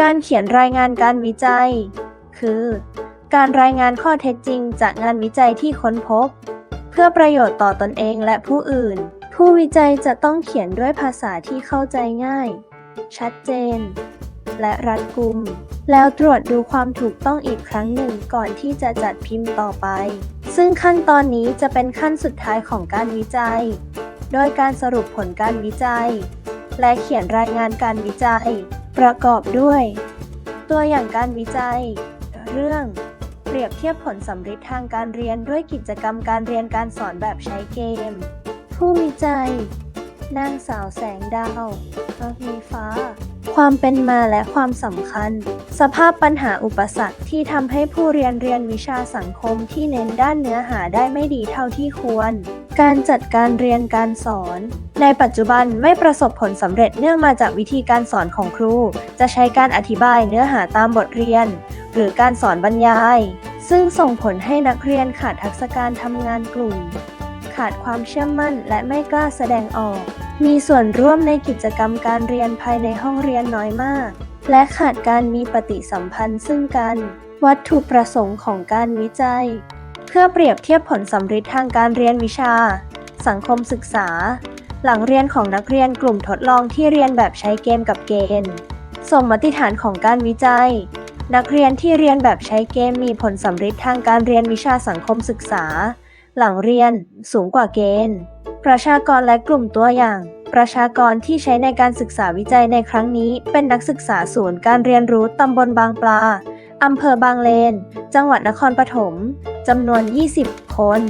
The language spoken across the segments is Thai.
การเขียนรายงานการวิจัย คือ การรายงานข้อเท็จจริงจากงานวิจัยที่ค้นพบ เพื่อประโยชน์ต่อตนเองและผู้อื่น ผู้วิจัยจะต้องเขียนด้วยภาษาที่เข้าใจง่าย ชัดเจน และรัดกุม แล้วตรวจดูความถูกต้องอีกครั้งหนึ่งก่อนที่จะจัดพิมพ์ต่อไป ซึ่งขั้นตอนนี้จะเป็นขั้นสุดท้ายของการวิจัย โดยการสรุปผลการวิจัย และเขียนรายงานการวิจัย ประกอบด้วย ตัวอย่างการวิจัย เรื่องเปรียบเทียบผลสำฤทธิ์ทางการเรียนด้วยกิจกรรมการเรียนการสอนแบบใช้เกม ผู้วิจัย นางสาวแสงดาวมีฟ้า ความเป็นมาและความสำคัญ สภาพปัญหาอุปสรรคที่ทำให้ผู้เรียนเรียนวิชาสังคมที่เน้นด้านเนื้อหาได้ไม่ดีเท่าที่ควร การจัดการเรียนการสอน ในปัจจุบันไม่ประสบผลสำเร็จเนื่องมาจากวิธีการสอนของครู จะใช้การอธิบายเนื้อหาตามบทเรียน หรือการสอนบรรยาย ซึ่งส่งผลให้นักเรียนขาดทักษะการทำงานกลุ่ม ขาดความเชื่อมั่นและไม่กล้าแสดงออก มีส่วนร่วมในกิจกรรมการเรียนภายในห้องเรียนน้อยมาก และขาดการมีปฏิสัมพันธ์ซึ่งกัน วัตถุประสงค์ของการวิจัย เพื่อเปรียบเทียบผลสำฤทธิ์ทางการเรียนวิชา สังคมศึกษา หลังเรียนของนักเรียนกลุ่มทดลองที่เรียนแบบใช้เกมกับเกณฑ์สมมติฐานของการวิจัย นักเรียนที่เรียนแบบใช้เกมมีผลสำฤทธิ์ทางการเรียนวิชาสังคมศึกษา หลังเรียนสูงกว่าเกณฑ์ ประชากรและกลุ่มตัวอย่าง ประชากรที่ใช้ในการศึกษาวิจัยในครั้งนี้ เป็นนักศึกษาศูนย์การเรียนรู้ตำบลบางปลาอำเภอบางเลน จังหวัดนครปฐม จำนวน 20 คน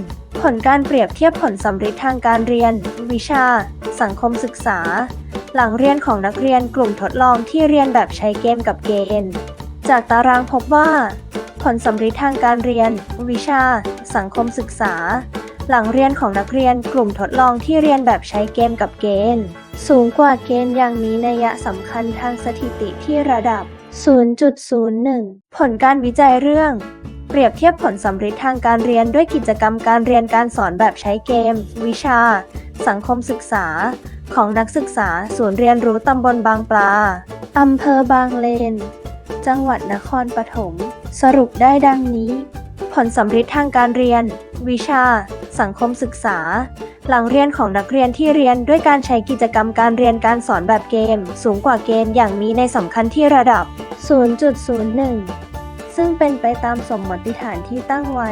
ผลการเปรียบเทียบผลสำฤทธิ์ทางการเรียน วิชา สังคมศึกษา หลังเรียนของนักเรียนกลุ่มทดลองที่เรียนแบบใช้เกมกับเกณฑ์จากตารางพบว่า ผลสำฤทธิ์ทางการเรียน วิชา สังคมศึกษา หลังเรียนของนักเรียนกลุ่มทดลองที่เรียนแบบใช้เกมกับเกณฑ์ สูงกว่าเกณฑ์อย่างมีนัยสำคัญทางสถิติที่ระดับ 0.01 ผลการวิจัยเรื่อง เปรียบเทียบผลสำฤทธิ์ทางการเรียนด้วยกิจกรรมการเรียนการสอนแบบใช้เกม วิชา สังคมศึกษา ของนักศึกษาศูนย์เรียนรู้ตำบลบางปลาอำเภอบางเลน จังหวัดนครปฐม สรุปได้ดังนี้ ผลสำฤทธิ์ทางการเรียน วิชา สังคมศึกษา หลังเรียนของนักเรียนที่เรียนด้วยการใช้กิจกรรมการเรียนการสอนแบบเกม สูงกว่าเกณฑ์อย่างมีในสำคัญที่ระดับ 0.01 ซึ่งเป็นไปตามสมมติฐานที่ตั้งไว้